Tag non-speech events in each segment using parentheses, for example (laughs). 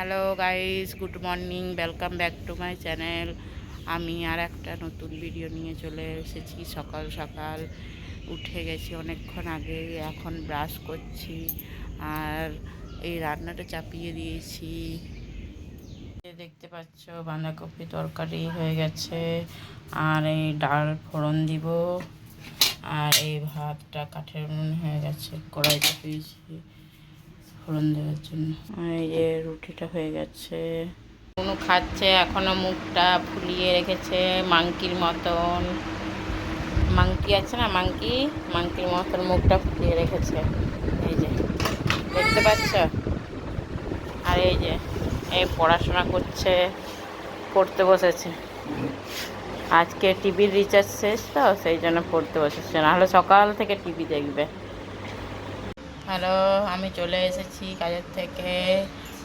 Hello guys good morning welcome back to my channel আমি আর একটা নতুন ভিডিও নিয়ে চলে এসেছি। সকাল সকাল উঠে গেছি অনেকক্ষণ আগে। এখন ব্রাশ করছি আর এই রান্নাটা চাপিয়ে দিয়েছি। দেখতে পাচ্ছ, বাঁধাকপি তরকারি হয়ে গেছে। আর এই ডাল ফোড়ন দিব। আর এই ভাতটা কাঠের উনুন হয়ে গেছে। কড়াই চাপিয়েছি ফোড়ন দেওয়ার জন্য। আর এই যে রুটিটা হয়ে গেছে। কোনো খাচ্ছে, এখনও মুখটা ফুলিয়ে রেখেছে মাংকির মতন। মাংকি আছে না, মাংকি? মাংকির মতন মুখটা ফুলিয়ে রেখেছে। এই যে, দেখতে পাচ্ছ? আর এই যে, এই পড়াশোনা করছে, পড়তে বসেছে। আজকে টিভির রিচার্জ শেষ তো, সেই জন্য পড়তে বসেছে। নাহলে সকাল থেকে টিভি দেখবে। হ্যালো আমি চলে এসেছি কাজের থেকে।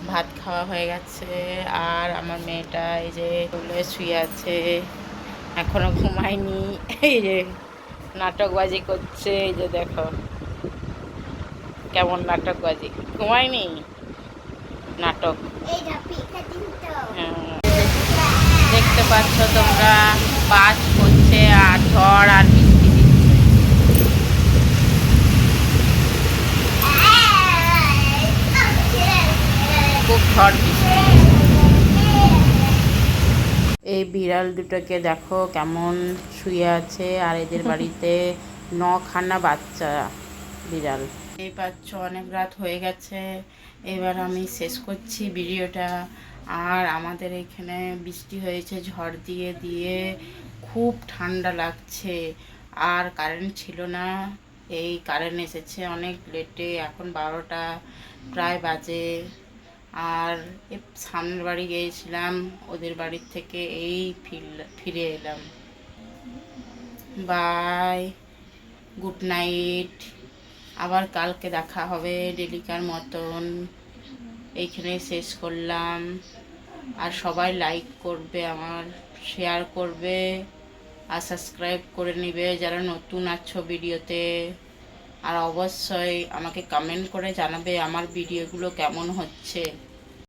ভাত খাওয়া হয়ে গেছে আর আমার মেয়েটা এই যে চলে শুয়ে আছে এখনও ঘুমায়নি। এই যে নাটকবাজি করছে এই যে দেখো। কেমন নাটকবাজি? ঘুমায়নি? নাটক। হ্যাঁ। দেখতে পাচ্ছ তোমরা বাস করছে আর ঝড় আর বৃষ্টি দিচ্ছে খুব ঝড় বৃষ্টি। এই বিড়াল দুটোকে দেখো কেমন শুয়ে আছে আর এদের (laughs) বাড়িতে নখানা বাচ্চা বিড়াল। এই পাচ্ছ অনেক রাত হয়ে গেছে। এবার আমি শেষ করছি ভিডিওটা। আর আমাদের এখানে বৃষ্টি হয়েছে ঝড় দিয়ে দিয়ে। খুব ঠান্ডা লাগছে। আর কারেন্ট ছিল না। এই কারেন্ট এসেছে অনেক লেটে এখন বারোটা প্রায় বাজে। আর সামনের বাড়ি গিয়েছিলাম, ওদের বাড়ির থেকে এই ফিরে এলাম। Bye, good night. আবার কালকে দেখা হবে ডেলিকার মতন। এইখানে শেষ করলাম। আর সবাই লাইক করবে আমার শেয়ার করবে। আর সাবস্ক্রাইব করে নেবে যারা নতুন আছো ভিডিওতে আর অবশ্যই আমাকে কমেন্ট করে জানাবে আমার ভিডিওগুলো কেমন হচ্ছে।